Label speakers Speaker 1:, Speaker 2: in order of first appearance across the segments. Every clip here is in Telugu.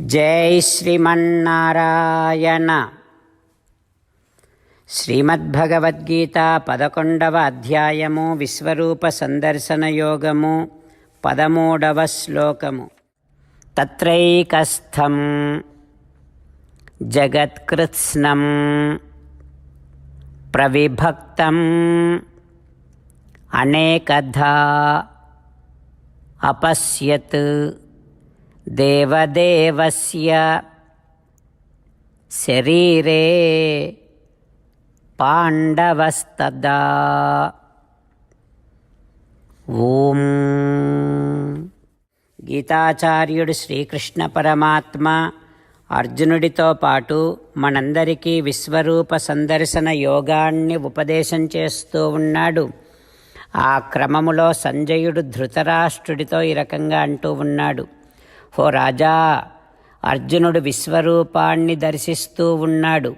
Speaker 1: జై శ్రీమన్నారాయణ. శ్రీమద్భగవద్గీత పదకొండవ అధ్యాయము విశ్వరూప సందర్శన పదమూడవ శ్లోకము. తత్రైకస్థం జగత్కృత్స్నం ప్రవిభక్తం అనేకధా అపశ్యత్. देवदेवस्य शरीरे पाण्डवस्तदा ఓం గీతాచార్యుడు శ్రీకృష్ణ పరమాత్మ అర్జునుడితో పాటు మనందరికీ విశ్వరూప సందర్శన యోగాన్ని ఉపదేశం చేస్తూ ఉన్నాడు ఆ క్రమములో సంజయుడు ధృతరాష్ట్రుడితో ఈ రకంగా అంటూ ఉన్నాడు హో రాజా అర్జునుడు విశ్వరూపాన్ని దర్శిస్తూ ఉన్నాడు.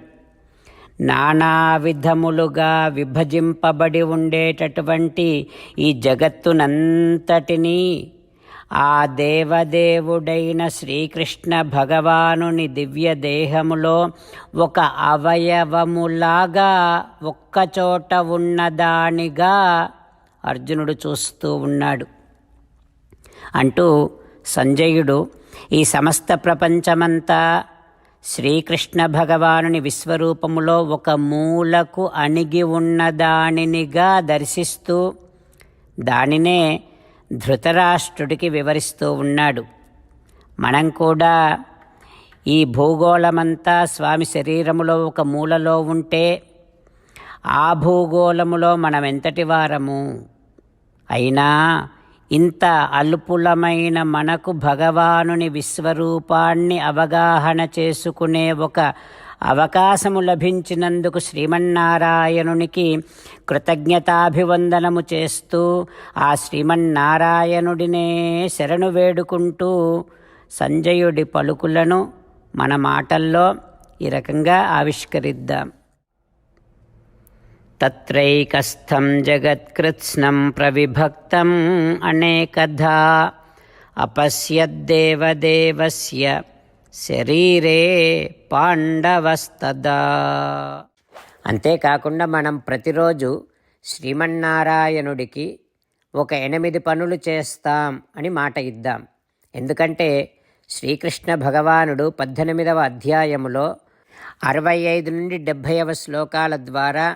Speaker 1: నానా విధములుగా విభజింపబడి ఉండేటటువంటి ఈ జగత్తునంతటినీ ఆ దేవదేవుడైన శ్రీకృష్ణ భగవానుని దివ్య దేహములో ఒక అవయవములాగా ఒక్కచోట ఉన్నదానిగా అర్జునుడు చూస్తూ ఉన్నాడు. అంటూ సంజయుడు ఈ సమస్త ప్రపంచమంతా శ్రీకృష్ణ భగవానుని విశ్వరూపములో ఒక మూలకు అణిగి ఉన్నదానినిగా దర్శిస్తూ దానినే ధృతరాష్ట్రుడికి వివరిస్తూ ఉన్నాడు. మనం కూడా ఈ భూగోళమంతా స్వామి శరీరములో ఒక మూలలో ఉంటే ఆ భూగోళములో మనం ఎంతటి వారము? అయినా ఇంత అల్పులమైన మనకు భగవానుని విశ్వరూపాన్ని అవగాహన చేసుకునే ఒక అవకాశము లభించినందుకు శ్రీమన్నారాయణునికి కృతజ్ఞతాభివందనము చేస్తూ ఆ శ్రీమన్నారాయణుడినే శరణు వేడుకుంటూ సంజయుడి పలుకులను మన మాటల్లో ఈ రకంగా ఆవిష్కరిద్దాం. తత్రైకస్థం జగత్కృత్స్నం ప్రవిభక్తం అనేకధా. అపశ్యద్దేవదేవస్య శరీరే పాండవస్తదా. అంతేకాకుండా మనం ప్రతిరోజు శ్రీమన్నారాయణుడికి ఒక ఎనిమిది పనులు చేస్తాం అని మాట ఇద్దాం. ఎందుకంటే శ్రీకృష్ణ భగవానుడు పద్దెనిమిదవ అధ్యాయములో అరవై ఐదు నుండి డెబ్భైవ శ్లోకాల ద్వారా